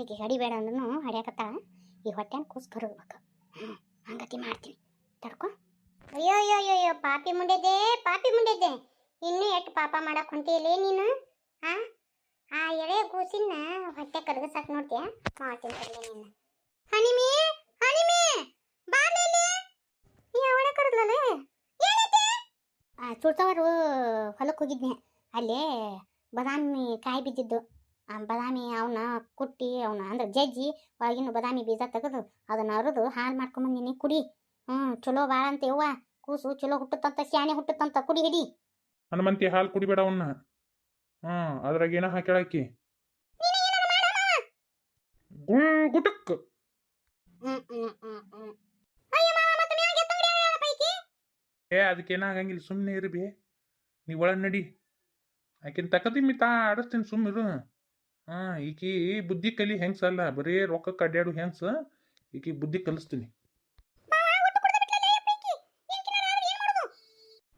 ಈಗ ಹಡಿಬೇಡ ಅಂದ್ರೂ ಹಡಿಯಾಕತ್ತಾಳ ಈ ಹೊಟ್ಟೆನ ಕೂಸ್ ಕರಗ್ಬೇಕು. ಹಂಗತಿ ಮಾಡ್ತೀನಿ. ತಡ್ಕೊ. ಅಯ್ಯೋ ಅಯ್ಯೋ ಅಯ್ಯೋ ಅಯ್ಯೋ ಪಾಪಿ ಮುಂಡೆದೆ ಪಾಪಿ ಮುಂಡೆದೆ. ಇನ್ನೂ ಎಷ್ಟು ಪಾಪ ಮಾಡಕ್ ಹೊಂಟಿಯಲೇ ನೀನು? ಹಾ ಆ ಎಳೆ ಕೂಸಿನ ಹೊಟ್ಟೆ ಕರಗಸಾಕ್ ನೋಡ್ತೀಯ? ಮಾಡ್ತೀನಿ ತರಲಿ ನೀನು. ಹನಿಮಿ ಹನಿಮಿ ಸುಳ್ತವರು ಹೊಲಕ್ಕೆ ಹೋಗಿದ್ನೆ. ಅಲ್ಲೇ ಬದಾಮಿ ಕಾಯಿ ಬಿದ್ದಿದ್ದು ಬದಾಮಿ ಅವನ್ನ ಕುಟ್ಟಿ ಅವನ್ನ ಅಂದ್ರೆ ಜಜ್ಜಿ ಒಳಗಿನ ಬದಾಮಿ ಬೀಜ ತೆಗೆದು ಅದನ್ನ ಅರದು ಹಾಲು ಮಾಡ್ಕೊಂಬಂದಿನಿ ಕುಡಿ. ಹ್ಞೂ ಚಲೋ ಭಾಳ ಅಂತ ಯವ್ವ. ಕೂಸು ಚಲೋ ಹುಟ್ಟುತ್ತಂತ ಸ್ಯಾನೆ ಹುಟ್ಟುತ್ತಂತ ಕುಡಿ ಹಿಡಿ. ಹನುಮಂತಿ ಹಾಲು ಕುಡಿಬೇಡ ಅವನ್ನ ಹ್ಮ್ ಅದ್ರಾಗ ಏನೋ ಹಾಕಿ ಗುಟಕ್ ಏ ಅದಕ್ಕೇನ ಆಗಂಗಿಲ್ಲ ಸುಮ್ಮನೆ ಇರ್ಬಿ. ನೀ ಒಳಗೆ ನಡಿ. ಆಕಿನ ತಕದಿಮ್ಮಿ ತಾ ಆಡಿಸ್ತೀನಿ ಸುಮ್ಮಿರು ಹಾಂ, ಈಕಿ ಬುದ್ಧಿ ಕಲಿ ಹೆಂಗ್ಸಲ್ಲ ಬರೀ ರೊಕ್ಕ ಕಡ್ಯಾಡು ಹೆಂಗ್ಸ? ಈಕಿ ಬುದ್ಧಿ ಕಲಿಸ್ತೀನಿ.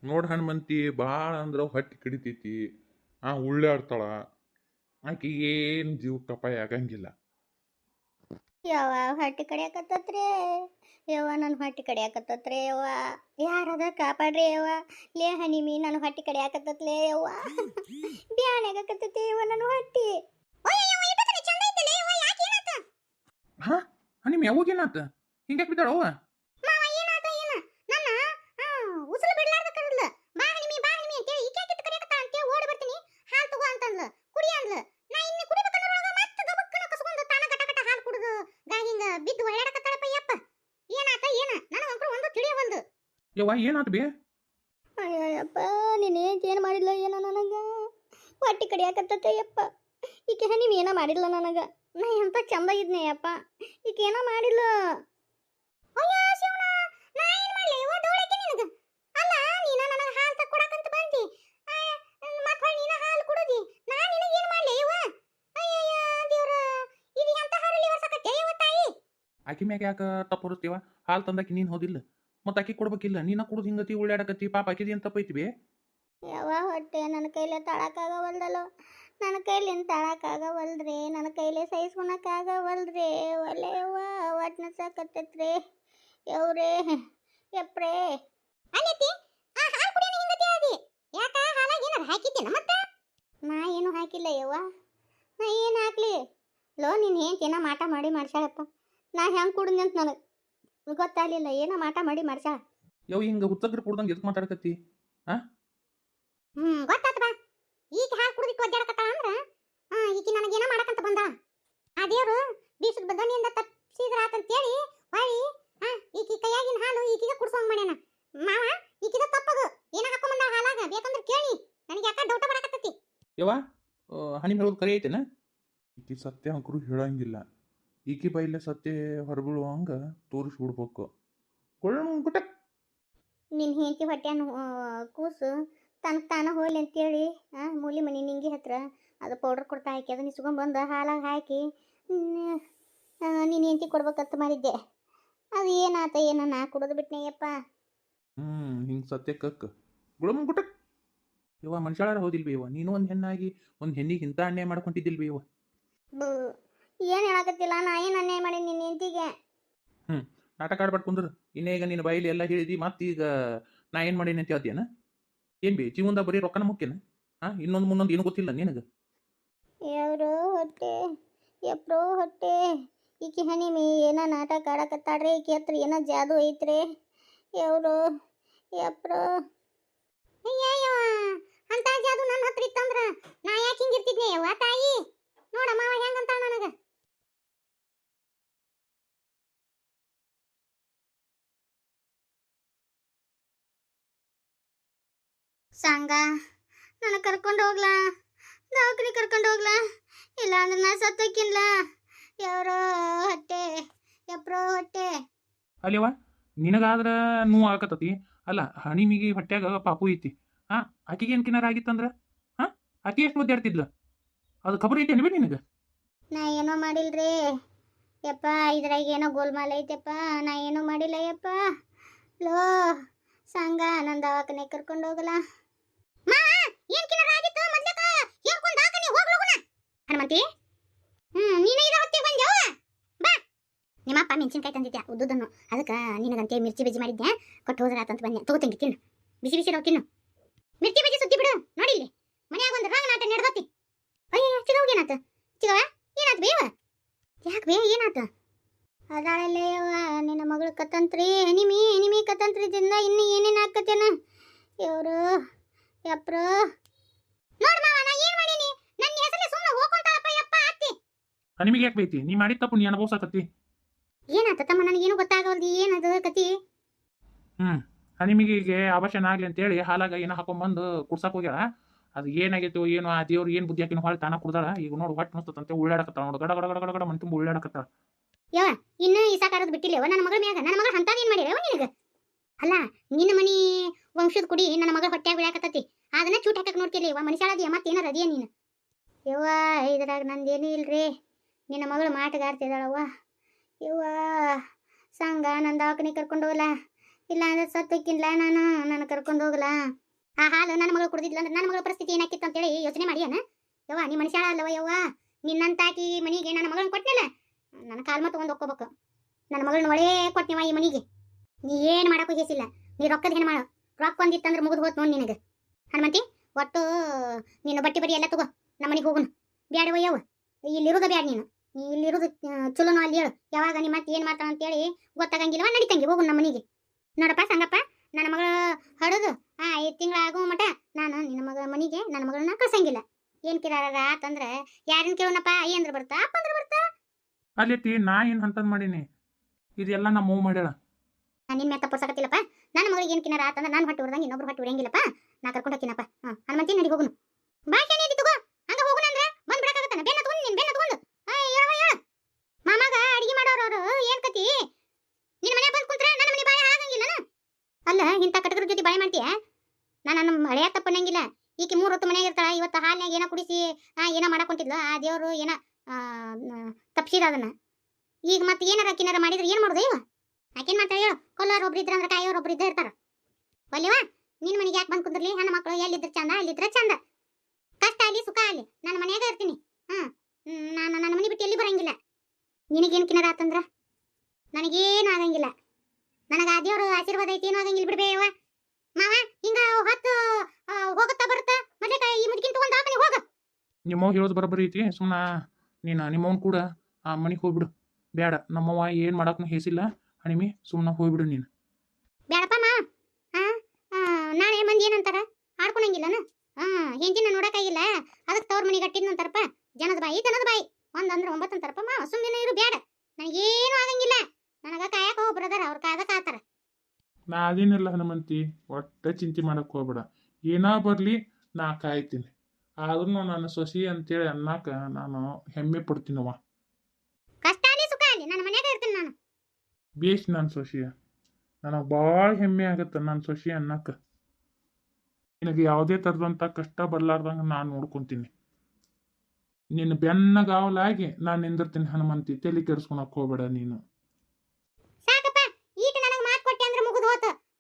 ನೋಡ್ ಹನುಮಂತಿ ಭಾಳ ಅಂದ್ರೆ ಹೊಟ್ಟೆ ಕಡಿತೈತಿ. ಆ, ಉಳ್ಳಾಡ್ತಾಳ. ಆಕಿ ಏನು ಜೀವಕ್ಕೆ ಅಪಾಯ ಆಗಂಗಿಲ್ಲ. ಯವ್ವ, ಹೊಟ್ಟೆ ಕಡಿಯಾಕತ್ತತ್ರಿ? ಯವ್ವ ನನ್ನ ಹೊಟ್ಟೆ ಕಡಿಯಾಕತ್ತತ್ರಿ, ಯವ್ವ. ಯಾರದ ಕಾಪಾಡ್ರಿ, ಯವ್ವ? ಲೇ ಹನಿಮಿ ನನ್ನ ಹೊಟ್ಟೆ ಕಡಿಯಾಕತ್ತತ್ಲೇ, ಯವ್ವ. ಬ್ಯಾಣಾಗಕತ್ತೈತಿ ಯವ್ವ ನನ್ನ ಹೊಟ್ಟಿ. ಹಾ? ಹನಿಮ್ ಯಾವಾಗೇನಾತ ಹಿಂಗ್ಯಾಕೆ ಬಿದ್ದಾಳ ಅವ್ವ? ಮಾವ ಏನಾತ ಏನ? ನನ್ನ ಆ, ಉಸಿರು ಬಿಡ್ಲಾರ್ದ ಕರದ್ಲ ಬಾ ಹನಿಮಿ ಬಾ ಹನಿಮಿ ಅಂತೇಳಿ ಈಕೆ ಕಿತ್ತು ಕರಿಯಕತ್ತ ಓಡಿ ಬರ್ತೀನಿ. ಹಾಲು ತಗೋ ಅಂತಂದ್ಲ. ಕುಡಿ ಅಂದ್ಲ. ನಾ ಇನ್ನು ಕುಡಿಬೇಕನ್ನೋರೊಳಗ ಮತ್ತೆ ಗಬಕ್ಕನ ಕಸ್ಕೊಂಡು ತಾನ ಗಟ ಗಟ ಹಾಲು ಕುಡಿದು ಗಾ ಹಿಂಗ ಬಿದ್ದು ಒಳ್ಳಾಡಕತ್ತಾಳಪ್ಪ ಯಪ್ಪ ಏನಾತ ಏನ? ನನಗಂತೂ ಒಂದು ತಿಳಿಯವಲ್ದು ಯವ್ವ ಏನಾತ ಬೇ? ಅಯ್ಯಪ್ಪ ನೀನು ಏನು ಮಾಡಿಲ್ಲ ಏನೋ ನನಗೆ? ಹೊಟ್ಟೆ ಕಡಿಯಾಕತ್ತೈತೆ ಯಪ್ಪ ಈಕೆ ನೀವು ಏನ ಮಾಡಿಲ್ಲ ನನಗೆ. ನಾ ಎಂತ ಚಂದ ಇದ್ನೆ ಯಪ್ಪ ಈಕೆ ಏನೋ ಮಾಡಿಲ್ಲ ಅಯ್ಯೋ ಶಿವನ ಆಕಿ ಮ್ಯಾಗ ಯಾಕೆ ಹಾಲು ತಂದಾಕಿ ನೀನು ಹೋದಿಲ್ಲ. ಮತ್ತೆ ಆಕಿ ಕೊಡ್ಬೇಕಿಲ್ಲ. ನೀನ ಕುಡ್ದು ಹಿಂಗತಿ ಉಳ್ಳಾಡಕತ್ತಿ, ಪಾಪ ಆಕಿದಿ ಅಂತ ತಪ್ಪೈತಿ ಯಾವ ಹೊಟ್ಟೆ ನನ್ನ ಕೈಲೇ ತಳಕ್ಕಾಗವಲ್ದಲ್ಲ ನನ್ನ ಕೈಲಿಂದ ತಳಕ್ಕಾಗವಲ್ದ್ರಿ ನನ್ನ ಕೈಲೇ ಸಹಿಸ್ಕೊಳಕ್ಕಾಗವಲ್ದ್ರಿ ಒಲೆಯವ್ವ ಒಟ್ನ ಸಾಕತ್ತೈತ್ರಿ. ಯವ್ರೇ, ಯಪ್ರೇ. ಆ ನಾ ಏನು ಹಾಕಿಲ್ಲ ಯವ್ವ. ನಾ ಏನು ಹಾಕ್ಲಿ? ಲೋ, ನೀನು ಏನೋ ಮಾಟ ಮಾಡಿ ಮಾಡ್ಸಾಳಪ್ಪ ನಾ ಹೆಂಗೆ ಕುಡಿದ್ನಿ ಅಂತ ನನಗೆ ಗೊತ್ತಾಗಲಿಲ್ಲ. ಏನೋ ಮಾಟ ಮಾಡಿ ಮಾಡ್ಸಾಳ ಯವ್ ಹಿಂಗೆ ಹುಚ್ಚಗ್ರ ಕುಡ್ದಂಗೆ ಎದಕ್ಕೆ ಮಾತಾಡಕತ್ತಿ? ಹ್ಮ್ ಗೊತ್ತಾತ ಬಾ. ಈಗ ಹಾಲ್ ಕುಡಿದಿಟ್ಟು ಒದ್ದಾಡಕತ್ತಾಳ ಅಂದ್ರ ಆ ಈಕಿ ನನಗೇನೋ ಮಾಡಕಂತ ಬಂದಾಳ. ಆ ದೇವರು ಬೀಸದ ಬದನಿಯಿಂದ ತಪ್ಪಿಸಿದ್ರ ಆತಂತೇಳಿ ಹೊಳಿ ಹಾ ಈಕಿ ಕೈಯಾಗಿನ ಹಾಲು ಈಕಿಗೆ ಕುಡ್ಸೋಂಗ್ ಮಾಡ್ಯಾನ. ಮಾವ ಈಕಿದ ತಪ್ಪದು. ಏನ ಹಾಕೊಂಡ್ ಬಂದಾಳ ಹಾಲಾಗ. ಬೇಕಂದ್ರ ಕೇಳಿ. ನನಗೆ ಯಾಕ ಡೌಟ ಬರಾಕತ್ತೈತಿ? ಯವ್ವ ಹನಿ ಹೇಳೋದು ಕರೆ ಐತೆನ? ಈಕಿ ಸತ್ಯ ಅಂಕರು ಹೇಳಂಗಿಲ್ಲ. ಈಕಿ ಬೈಲೆ ಸತ್ಯ ಹೊರಬೀಳುವಂಗ ತೋರಿಸ್ಬಿಡ್ಬೇಕು. ಕೊಳ್ಳ ಗುಟಕ್ ನಿನ್ನ ಹೆಂಡತಿ ಹೊಟ್ಟೆನ ಕೂಸು. ತನಗೆ ತಾನ ಹೋಗ್ಲಿ ಅಂತೇಳಿ ಆ ಮೂಲಿ ಮನಿ ನಿಂಗೆ ಹತ್ರ ಅದು ಪೌಡ್ರ್ ಕೊಡ್ತಾ ಹಾಕಿ ಅದನ್ನ ಇಸ್ಕೊಂಬಂದು ಹಾಲಾಗ ಹಾಕಿ ನೀನು ಹೆಂಡತಿ ಕೊಡ್ಬೇಕಂತ ಮಾಡಿದ್ದೆ. ಅದು ಏನಾತ ಏನೋ ನಾ ಕುಡಿದು ಬಿಟ್ನೆಯಪ್ಪ ಹ್ಮ್ ಹಿಂಗ್ ಸತ್ಯ ಕಕ್. ಗುಳಮ್ ಗುಟಕ್ ಇವ ಮನುಷ್ಯಳಾರ ಹೋದಿಲ್ವಿ ಇವ? ನೀನು ಒಂದು ಹೆಣ್ಣಾಗಿ ಒಂದು ಹೆಣ್ಣಿಗೆ ಇಂಥ ಅನ್ಯಾಯ ಮಾಡ್ಕೊಂಡಿದ್ದಿಲ್ವಿ ಇವ? ಏನ್ ಏನು ಹೇಳಕತ್ತಿಲ್ಲ ನಾ ಏನು ಅನ್ಯಾಯ ಮಾಡಿ ನಿನ್ನ ಹೆಂಡತಿಗೆ? ನಾಟಕ ಆಡ್ಬಾರ್ದು ಕುಂದ್ರ. ಇನ್ನೇ ಈಗ ನಿನ್ನ ಬಾಯಿಲಿ ಎಲ್ಲ ಹೇಳಿದಿ ಮತ್ತೀಗ ನಾ ಏನು ಮಾಡೀನಿ ಅಂತ ಹೇಳ್ತೀಯನ? ಏನು ಬಿ ಜೀವನದಾಗ ಬರೀ ರೊಕ್ಕನ ಮುಖ್ಯನ? ಹಾ, ಇನ್ನೊಂದು ಮುನ್ನೊಂದು ಏನು ಗೊತ್ತಿಲ್ಲ ನಿನಗೆ? ಯಾವ್ರೋ ಹೊಟ್ಟೆ ಎಪ್ರೋ ಹೊಟ್ಟೆ. ಈಕಿ ಮೇ, ಏನ ನಾಟಕ ಆಡಕತ್ತಾಡ್ರಿ ಈಕಿ ಹತ್ರ ಏನ ಜಾದು ಐತ್ರಿ? ಯಾವ್ರೋ ಎಪ್ರೋ ಅಯ್ಯಯ್ಯೋ ಅಂತ ಜಾದು ನನ್ನ ಹತ್ರ ಇತ್ತಂದ್ರ ನಾ ಯಾಕೆ ಹಿಂಗಿರ್ತಿದ್ನೆ ಯವ್ವ ತಾಯಿ? ನೋಡಮ್ಮ ಹೆಂಗಂತಾಳ ನನಗೆ? ಸಂಗ ನನಗೆ ಕರ್ಕೊಂಡು ಹೋಗ್ಲಾ? ದವಾಖಾನೆ ಕರ್ಕೊಂಡು ಹೋಗ್ಲಾ? ಇಲ್ಲ ಅಂದ್ರೆ ನಾ ಸತ್ತಕ್ಕಿನ್ಲ ಯಾರೋ ಹೊಟ್ಟೆ ಎಪ್ರೋ ಹೊಟ್ಟೆ. ಅಲ್ಲಿವ ನಿನಗಾದ್ರ ನೋವು ಆಗತತಿ ಅಲ್ಲ ಹಣಿಮಿಗಿ ಹೊಟ್ಯಾಗ ಪಾಪು ಐತಿ. ಹಾ ಆಕಿಗೆ ಏನ್ ಕಿನಾರ ಆಗಿತ್ತಂದ್ರ? ಹಾ ಆಕಿ ಎಷ್ಟು ಒದ್ದಾಡ್ತಿದ್ಲ? ಅದು ಖಬರ್ ಐತಿ ಅನ್ಬಿ ನಿನಗೆ. ನಾ ಏನೋ ಮಾಡಿಲ್ರಿ. ಯಪ್ಪ ಇದ್ರಾಗ ಏನೋ ಗೋಲ್ಮಾಲ್ ಐತೆಪ್ಪ. ನಾ ಏನೋ ಮಾಡಿಲ್ಲ ಯಪ್ಪ. ಲೋ ಸಂಗ ನನ್ನ ದವಾಖಾನೆ ಕರ್ಕೊಂಡು ಹೋಗಲ್ಲ ಏನ್ ಕಿನಾರ ಆಗಿತ್ತು ಮೊದ್ಲಕ ಹೇಳ್ಕೊಂಡು ದವಾಖಾನೆ ಹೋಗ್ಲೋಗುನ ಹನುಮಂತಿ? ಹ್ಮ್, ನೀನು ಇರೋ ಹೊತ್ತಿಗೆ ಬಂದ್ಯಾವ ಬಾ. ನಿಮ್ಮಪ್ಪ ಮೆಣಸಿನ್ಕಾಯಿ ತಂದಿದ್ದೆ ಉದ್ದುದನ್ನು ಅದಕ್ಕೆ ನಿನಗಂತೆ ಮಿರ್ಚಿ ಬಜ್ಜಿ ಮಾಡಿದ್ದೆ ಕೊಟ್ಟು ಹೋದ್ರ ಆತಂತ ಬಂದೆ ತಗೋ ತಂಗಿ, ತಿನ್ನು. ಬಿಸಿ ಬಿಸಿ ತಿನ್ನು. ಮಿರ್ಚಿ ಬಜ್ಜಿ ಸುತ್ತಿ ಬಿಡು. ನೋಡಿ ಇಲ್ಲಿ. ಮನ್ಯಾಗ ಒಂದು ರಂಗ ನಾಟ ನಡೆದತಿ. ಅಯ್ಯ ಚಿಗವ್ ಏನಾತ? ಚಿಗವ ಏನಾತ ಬೇವ? ಯಾಕೆ ಬೇ ಏನಾತ? ಅದಾಳಲ್ಲೇ ಯವ್ವ, ನಿನ್ನ ಮಗಳು ಕತಂತ್ರಿ ಎನಿಮಿ ಎನಿಮಿ ಕತ್ತಂತ್ರಿದಿಂದ ಇನ್ನು ಏನೇನು ಹಾಕತ್ತೇನ? ಇವರು ಯಪ್ರ ನಿಮಗೆ ಯಾಕೆ ಬೈತಿ? ನೀ ಮಾಡಿದ ತಪ್ಪು ನೀ ಅನುಭವಿಸಕತ್ತಿ. ಏನಾತ ತಮ್ಮ ನನಗೇನು ಗೊತ್ತಾಗವಲ್ದು ಏನದು ಕತಿ? ಹ್ಮ್ ಹನಿಮಿಗೆ ಅವಶ್ಯನ ಆಗ್ಲಿ ಅಂತೇಳಿ ಹಾಲಾಗ ಏನೋ ಹಾಕೊಂಡ್ಬಂದು ಕುಡ್ಸಕ್ ಹೋಗ್ಯಾಳ. ಅದು ಏನಾಗೈತೋ ಏನು ಆ ದೇವ್ರು ಏನು ಬುದ್ಧಿ ಹಾಕಿನ ಹೊಳ್ಳಿ ತಾನ ಕುಡ್ದಾಳ. ಈಗ ನೋಡು ಹೊಟ್ಟೆ ಅನ್ಸ್ತದಂತೆ ಉಳ್ಳಾಡಕತ್ತಾಳ ನೋಡು. ಗಡ ಗಡ ಗಡ ಗಡ ಗಡ ಮನ್ ತುಂಬ ಉಳ್ಳಾಡಕತ್ತಾಳ. ಯವ್ವ ಇನ್ನು ಇಸಾಕಾರದು ಬಿಟ್ಟಿಲ್ಲವ ನನ್ನ ಮಗಳ ಮ್ಯಾಗ ನನ್ನ ಮಗಳ ಹಂತಾದ ಏನ್ ಮಾಡಿರವ ನಿನಗ? ಅಲ್ಲ ನಿನ್ನ ಮನಿ ವಂಶದ ಕುಡಿ ನನ್ನ ಮಗಳ ಹೊಟ್ಟೆ ಬೀಳಾಕತ್ತತಿ ಅದನ್ನ ಚೂಟ್ ಹಾಕಕ್ ನೋಡ್ತಿರ್ಲಿ. ಇವ ಮತ್ತೆ ಮತ್ತೇನಾರ ಅದಿಯ ನೀನು? ಯವ್ವ, ಇದ್ರಾಗ ನಂದೇನು ಇಲ್ರಿ. ನಿನ್ನ ಮಗಳು ಮಾಟಗಾರ್ತಿದಾಳವ್ವ ಯವ್ವ ಸಂಗ ನನ್ನ ದವಾಖಾನೆ ಕರ್ಕೊಂಡು ಹೋಗಲ್ಲ ಇಲ್ಲ ಅಂದ್ರೆ ಸತ್ತಕ್ಕಿಲ್ಲ ನಾನು? ನನ್ನ ಕರ್ಕೊಂಡು ಹೋಗಲ್ಲ ಆ ಹಾಲು ನನ್ನ ಮಗಳು ಕುಡಿದಿಲ್ಲ ಅಂದ್ರೆ ನನ್ನ ಮಗಳ ಪರಿಸ್ಥಿತಿ ಏನಾಕಿತ್ತು ಅಂತೇಳಿ ಯೋಚನೆ ಮಾಡಿಯನ? ಯವ್ವ, ನೀ ಮನುಷ್ಯಾಳ ಅಲ್ಲವ ಯವ್ವ? ನಿನ್ನಂತಾಕಿ ಮನಿಗೆ ನನ್ನ ಮಗಳನ್ನ ಕೊಟ್ಟಿಲ್ಲ ನನ್ನ ಕಾಲ್ಮ ತಗೊಂಡು ಒಕ್ಕೋಬೇಕು ನನ್ನ ಮಗಳನ್ನ ಒಳೇ ಕೊಟ್ಟಿವ ಈ ಮನಿಗೆ. ನೀ ಏನು ಮಾಡಕ್ ಹೋಗಿಸಿಲ್ಲ ನೀ ರೊಕ್ಕದ ಏನು ಮಾಡು. ರೊಕ್ಕ ಒಂದಿತ್ತಂದ್ರೆ ಮುಗಿದು ಹೋತ್ ನೋಡಿ ನಿನಗೆ. ಹನುಮಂತಿ, ಒಟ್ಟು ನೀನು ಬಟ್ಟೆ ಬರಿ ಎಲ್ಲ ತಗೋ, ನಮ್ಮ ಮನೆಗೆ ಹೋಗುನು. ಬ್ಯಾಡವ ಯಾವ ಇಲ್ಲಿರೋದ ಬ್ಯಾಡ ನೀನು. ನೀ ಇಲ್ಲಿರೋದು ಚಲೋನು ಅಲ್ಲಿ ಹೇಳು. ಯಾವಾಗ ನಿಮ್ಮ ಮತ್ತೆ ಏನು ಮಾಡ್ತಾಳ ಅಂತೇಳಿ ಗೊತ್ತಾಗಂಗಿಲ್ಲವ, ನಡಿತಂಗಿ ಹೋಗು ನಮ್ಮ ಮನೆಗೆ. ನೋಡಪ್ಪ ಸಂಗಪ್ಪ, ನನ್ನ ಮಗಳು ಹಡದು, ಆ ಐದು ತಿಂಗಳ ಆಗೋ ಮಟ ನಾನು ನಿನ್ನ ಮಗಳ ಮನೆಗೆ, ನನ್ನ ಮಗಳನ್ನ ಕಳ್ಸಂಗಿಲ್ಲ. ಏನು ಕಿರಾರ ಆತಂದ್ರೆ ಯಾರನ್ನ ಕೇಳೋಣಪ್ಪ, ಅಯ್ಯ ಅಂದ್ರೆ ಬರ್ತಾ, ಅಪ್ಪ ಅಂದ್ರೆ ಬರ್ತಾ? ಅಲ್ಲಿ ನಾ ಏನು ಅಂತದ್ ಮಾಡೀನಿ? ಇದೆಲ್ಲ ನಮ್ಮ ಮೂವ್ ಮಾಡ್ಯಾಳ. ನಾನು ನಿನ್ನ ತಪ್ಪಸಕತ್ತಿಲ್ಲಪ್ಪ ನನ್ನ ಮಗಳಿಗೆ ಏನು ಕಿನಾರ ಆತಂದ್ರೆ ನಾನು ಹೊಟ್ಟೆ ಹೊಡೆದಂಗೆ ಇನ್ನೊಬ್ರು ಹೊಟ್ಟೆ ಹೊಡೆಯಂಗಿಲ್ಲಪ್ಪ ನಾ ಕರ್ಕೊಂಡು ಹೋಗ್ತೀನಪ್ಪ. ಹಾಂ ಹನುಮಂತಿ ನಡಿ ಹೋಗುನು. ಬಾ ಶಾನೆ ತಗೋ? ಹಂಗ ಹೋಗುಣ ಅಂದ್ರೆ ಬಂದ್ ಬಿಡಕಾಗತ್ತಾನ ಬೆನ್ನ ತಗೊಂಡು ನೀನು ಬೆನ್ನ ತಗೊಂಡು. ಹೇಳವ ಹೇಳ ಮಾಮಾಗ ಅಡಿಗೆ ಮಾಡೋರು ಅವರು ಏನ್ ಕತಿ? ನಿನ್ನ ಮನೆ ಬಂದು ಕುಂತ್ರೆ ನನ್ನ ಮನೆ ಬಾಯ ಆಗಂಗಿಲ್ಲ ಅಲ್ಲ ಇಂಥ ಕಟಕರ ಜೊತೆ ಬಾಳೆ ಮಾಡ್ತೀಯ? ನಾನು ನನ್ನ ಹಳೆಯ ತಪ್ಪನ್ನಂಗಿಲ್ಲ. ಈಕೆ ಮೂರು ಹೊತ್ತು ಮನೆಯಾಗ ಇರ್ತಾಳ, ಇವತ್ತು ಹಾಲಿನಾಗ ಏನೋ ಕುಡಿಸಿ ಏನೋ ಮಾಡಕೊಂತಿದ್ಲು ಕುಂತಿದ್ಲು ಆ ದೇವರು ಏನೋ ತಪ್ಪಿಸಿದ ಅದನ್ನ ಈಗ ಮತ್ತೆ ಏನಾರ ಕಿನಾರ ಮಾಡಿದ್ರೆ ಏನು ಮಾಡೋದು ಇವ? ಆಕೇನ್ ಮಾತಾಡ ಹೇಳು, ಕೊಲ್ಲೋರು ಒಬ್ರು ಇದ್ರ ಅಂದ್ರೆ ಕಾಯೋರು ಒಬ್ರು ಇದ್ದೇ ಇರ್ತಾರ. ಒಲಿವಾ ನಿನ್ ಮನೆಗೆ ಯಾಕೆ ಬಂದ್ ಕುಂದ್ರಲಿ? ನನ್ನ ಮಕ್ಕಳು ಎಲ್ಲಿದ್ರ ಚಂದ? ಅಲ್ಲಿದ್ರ ಚಂದ. ಕಷ್ಟ ಆಲಿ ಸುಖ ಆಗ್ಲಿ ನನ್ನ ಮನೆಯಾಗ ಇರ್ತೀನಿ. ಹಾ ನಾನು ನನ್ನ ಮನೆ ಬಿಟ್ಟು ಎಲ್ಲಿ ಬರಂಗಿಲ್ಲ? ನಿನಗೇನು ಕಿನರ ಆತಂದ್ರ? ನನಗೇನು ಆಗಂಗಿಲ್ಲ. ನನಗ ಆ ದೇವ್ರ ಆಶೀರ್ವಾದ ಐತಿ, ಏನು ಆಗಂಗಿಲ್ಲ ಬಿಡ್ಬೇವ ಮಾವ, ಹಿಂಗ ಹೊತ್ತು ಹೋಗುತ್ತಾ ಬರುತ್ತಾ? ಮತ್ತೆ ಈ ಮುದ್ಕಿನ್ ತಗೊಂಡ್ ಹಾಕನಿ ಹೋಗ. ನಿಮ್ಮವ್ ಹೇಳೋದು ಬರೋಬ್ಬರಿ ಐತಿ ಸುಮ್ಮನೆ ನೀನು ನಿಮ್ಮವ್ನ ಕೂಡ ಆ ಮನೆಗೆ ಹೋಗ್ಬಿಡು. ಬೇಡ ನಮ್ಮವ್ವ ಏನು ಮಾಡಕ್ಕೂ ಹೇಸಿಲ್ಲ. ಹಣಿಮಿ ಸುಮ್ಮನೆ ಹೋಗ್ಬಿಡು ನೀನು. ಬೇಡಪ್ಪ ಮಾ. ನಾಳೆ ಮಂದಿ ಏನಂತಾರ? ಆಡ್ಕೊಳಂಗಿಲ್ಲನ? ಹಾ ಹೆಂಡತಿನ ನೋಡಕ್ಕಾಗಿಲ್ಲ. ಅದಕ್ಕೆ ತವ್ರ ಮನೆಗೆ ಕಟ್ಟಿದ್ನಂತಾರಪ್ಪ ಜನದ ಬಾಯಿ ಜನದ ಬಾಯಿ. ಒಂದಂದ್ರೆ ಒಂಬತ್ತು ಅಂತಾರಪ್ಪ ಮಾ. ಸುಮ್ಮನೆ ಇರು ಬೇಡ ನನಗೇನು ಆಗಂಗಿಲ್ಲ. ನನಗೆ ಕಾಯಕ ಒಬ್ರದಾರ ಅವ್ರ ಕಾಯಕ ಆತಾರ ನಾ ಅದೇನಿಲ್ಲ ಹನುಮಂತಿ. ಒಟ್ಟ ಚಿಂತೆ ಮಾಡಕ್ ಹೋಗ್ಬೇಡ. ಏನಾ ಬರಲಿ ನಾ ಕಾಯ್ತೀನಿ. ಆದ್ರೂ ನನ್ನ ಸೊಸಿ ಅಂತೇಳಿ ಅನ್ನಕ್ಕೆ ನಾನು ಹೆಮ್ಮೆ ಪಡ್ತೀನವ್ವ. ಬೇಸ್ ನನ್ನ ಸೊಸಿಯ ನನಗೆ ಭಾಳ ಹೆಮ್ಮೆ ಆಗತ್ತೆ ನನ್ನ ಸೊಸಿ ಅನ್ನಕ ನಿನಗೆ ಯಾವುದೇ ಥರದಂಥ ಕಷ್ಟ ಬರಲಾರ್ದಂಗೆ ನಾನು ನೋಡ್ಕೊಂತೀನಿ ನಿನ್ನ ಬೆನ್ನಗಾವಲಾಗಿ ನಾನು ನಿಂದಿರ್ತೀನಿ ಹನುಮಂತಿ ತಲೆ ಕೆಡಿಸ್ಕೊಳಕ್ ಹೋಗ್ಬೇಡ ನೀನು ಸಾಕಪ್ಪ ಈಗ ನನಗೆ ಮಾತು ಅಂದ್ರೆ ಮುಗಿದು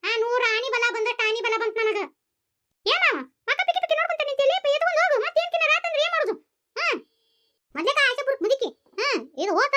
ಆ ನೂರ ಬಲ ಬಂದ ಟಾನಿ ಬಲ ಬಂತ ನನಗೆ ಏನ ಮಕ ಪಿಕಿ ಪಿಕಿ ನೋಡ್ಕೊಂತ ಹೋಗು ಮತ್ತೆ ಮಾಡೋದು ಹಾ ಆಸೆ ಹಾ ಇದು ಹೋತ